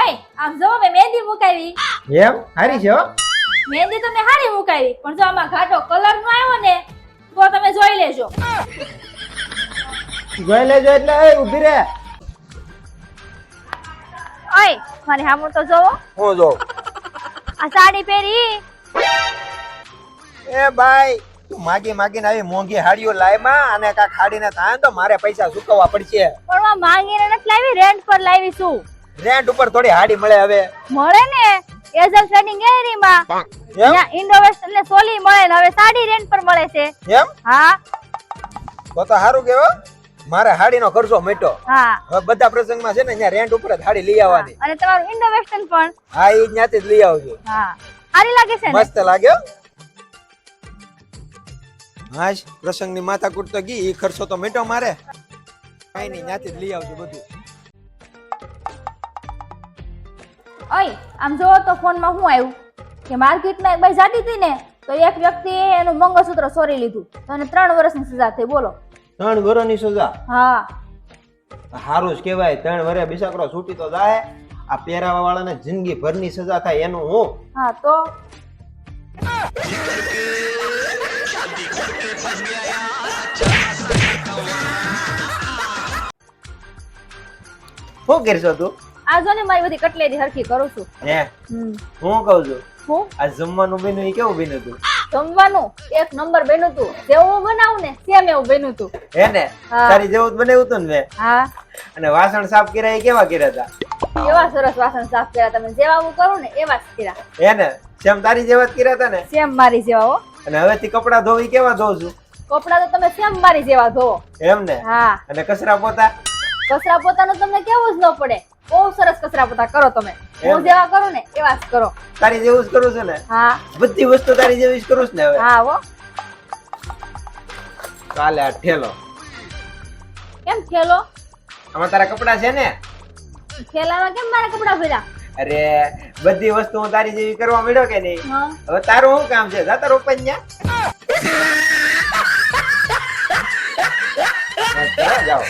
ઓય આમ જો મેં મહેંદી મુકાવી. એમ? હારી છે હો. મહેંદી તો મેં હારી મુકાવી પણ જો આમાં ઘાટો કલર નો આવ્યો ને તો તમે જોઈ લેજો. જોઈ લેજો એટલે એ ઊભી રહે. ઓય મારી હામું તો જોવો. હું જોઉં? આ સાડી પહેરી. એ ભાઈ. તું માગી માગીને આવી મોંઘી હાડીઓ લાયમાં અને કા ખાડીને થાય તો મારે પૈસા ચૂકવવા પડશે. પણ આ માંગીને નથી લાવી રેન્ટ પર લાવી છું. રેન્ટ ઉપર થોડી હાડી મળે હવે. મળે ને? એઝલ ટ્રેડિંગ એમ? ત્યાં ઇન્ડો એટલે સોલી મળે ને હવે સાડી રેન્ટ પર મળે છે. એમ? હા. તો તો સારું કેવો? મારે હાડીનો ખર્ચો મેટો હા. હવે બધા પ્રસંગમાં છે ને અહીંયા રેન્ટ ઉપર જ હાડી લઈ આવવાની. અને તમારું ઇન્ડો વેસ્ટર્ન પણ. હા એ ત્યાંથી જ લઈ આવજો. હા. સારી લાગે છે મસ્ત લાગ્યો હાશ પ્રસંગની માથાકૂટ તો ગઈ એ ખર્ચો તો મેટો મારે. કઈ નહીં ત્યાંથી જ લઈ આવજો બધું. ઓય આમ જોવો તો ફોનમાં શું આવ્યું? કે માર્કેટમાં એક બાઈ જાતી હતી ને તો એક વ્યક્તિએ એનું મંગળસૂત્ર ચોરી લીધું. તો એને ત્રણ વર્ષની સજા થઈ બોલો. ત્રણ વર્ષની સજા? હા. સારું જ કહેવાય ત્રણ વર્ષે બિસાકરો છૂટી તો જાય. આ પહેરાવા વાળાને જિંદગી ભરની સજા થાય એનું હું. હા તો? શું કરશો તું? આ જો ને મારી બધી કટલેરી હરખી કરું છું. હે? હું કહું છું? હું? આ જમવાનું બેનું કેવું બેનું તું? જમવાનું એક નંબર બેનું તું. જેવું બનાવું ને સેમ એવું બેનું તું. હે ને. તારી જેવું જ બનાવ્યું તું ને હા. અને વાસણ સાફ કર્યા એ કેવા કર્યા હતા એવા સરસ વાસણ સાફ કર્યા. તમે જેવા હું કરું ને એવા જ કર્યા. હે ને? સેમ તારી જેવા જ કર્યા હતા ને? સેમ મારી જેવા હો. અને હવેથી કપડા ધોવી કેવા ધોઉં છું કપડા તો તમે સેમ મારી જેવા ધોવો એમ ને? હા. અને કચરા પોતા? કચરા પોતાનું તમને કેવું જ ન પડે. બહુ સરસ કચરા પોતા કરો તમે. હું જેવા કરું ને એવા જ કરો. તારી જેવું જ કરું છું ને? હા. બધી વસ્તુ તારી જેવી જ કરું છું ને હવે. હા હો. કાલે આ ઠેલો. કેમ ઠેલો? આમાં તારા કપડા છે ને? ઠેલામાં કેમ મારા કપડા ભર્યા? અરે બધી વસ્તુ હું તારી જેવી કરવા મળ્યો કે નહીં? હવે તારું શું કામ છે? જાતા તારો જાઓ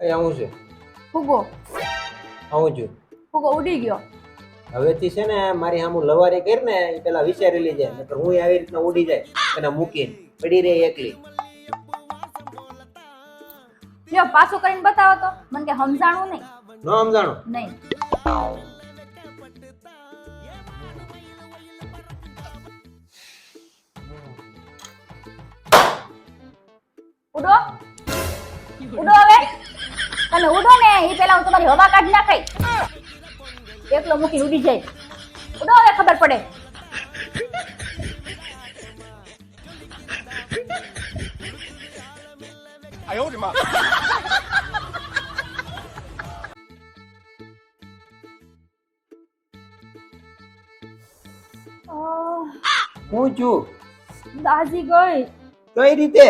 એ આવું છે. ફુગો. આવું છું. ફુગો ઉડી ગયો. હવેથી છે ને મારી સામું લવારી કરી ને પેલા વિચારી લેજે નકર હું આવી રીતના ઉડી જાય. અને મૂકીને પડી રહે એકલી. લ્યો પાછું કરીને બતાવો તો. મને કે સમજાણું નહીં. ન સમજાણું? નહીં. ઉડો. ઉડો હવે. તમે ઉડો ને એ પેલા હું તમારી હવા કાઢી નાખાઈ એકલો મૂકીને ઉડી જાય. ઉડો હવે ખબર પડે. આહ, હું છું દાઝી ગઈ કઈ રીતે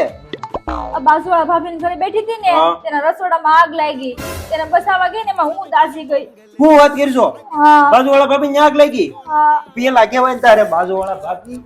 આ બાજુવાળા ભાભીની ઘરે બેઠી હતી ને હા. તેના રસોડામાં આગ લાગી તેને બસાવા ગઈ ને એમાં હું દાઝી ગઈ હું વાત કરશો હા બાજુ વાળા ભાભી આગ લાગી હા પેલા કેવાય તારે બાજુ વાળા ભાભી